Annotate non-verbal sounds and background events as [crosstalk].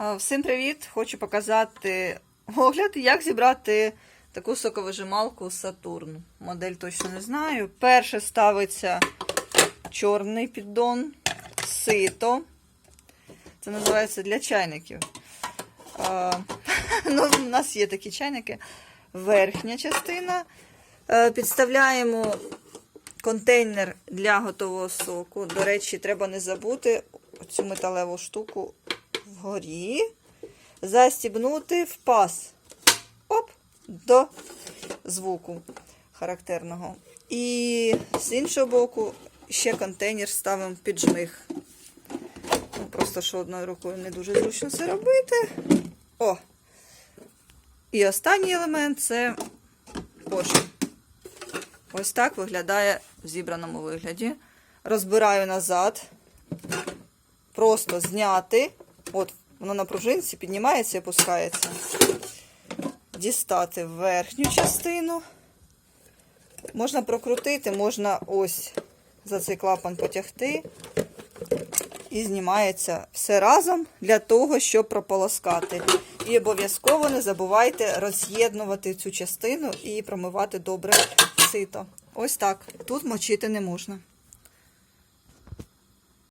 Всім привіт! Хочу показати огляд, як зібрати таку соковижималку Сатурн. Модель точно не знаю. Перше ставиться чорний піддон, сито. Це називається для чайників. А, [laughs] ну, у нас є такі чайники. Верхня частина. Е, Підставляємо контейнер для готового соку. До речі, треба не забути цю металеву штуку вгорі, застібнути в паз. Оп, до звуку характерного. І з іншого боку ще контейнер ставимо під жмих. Ну, Просто що одною рукою не дуже зручно це робити. О! І останній елемент це поршень. Ось так виглядає в зібраному вигляді. Розбираю назад. Просто зняти. От, воно на пружинці піднімається і опускається. Дістати верхню частину. Можна прокрутити, можна ось за цей клапан потягти. І знімається все разом для того, щоб прополоскати. І обов'язково не забувайте роз'єднувати цю частину і промивати добре сито. Ось так. Тут мочити не можна.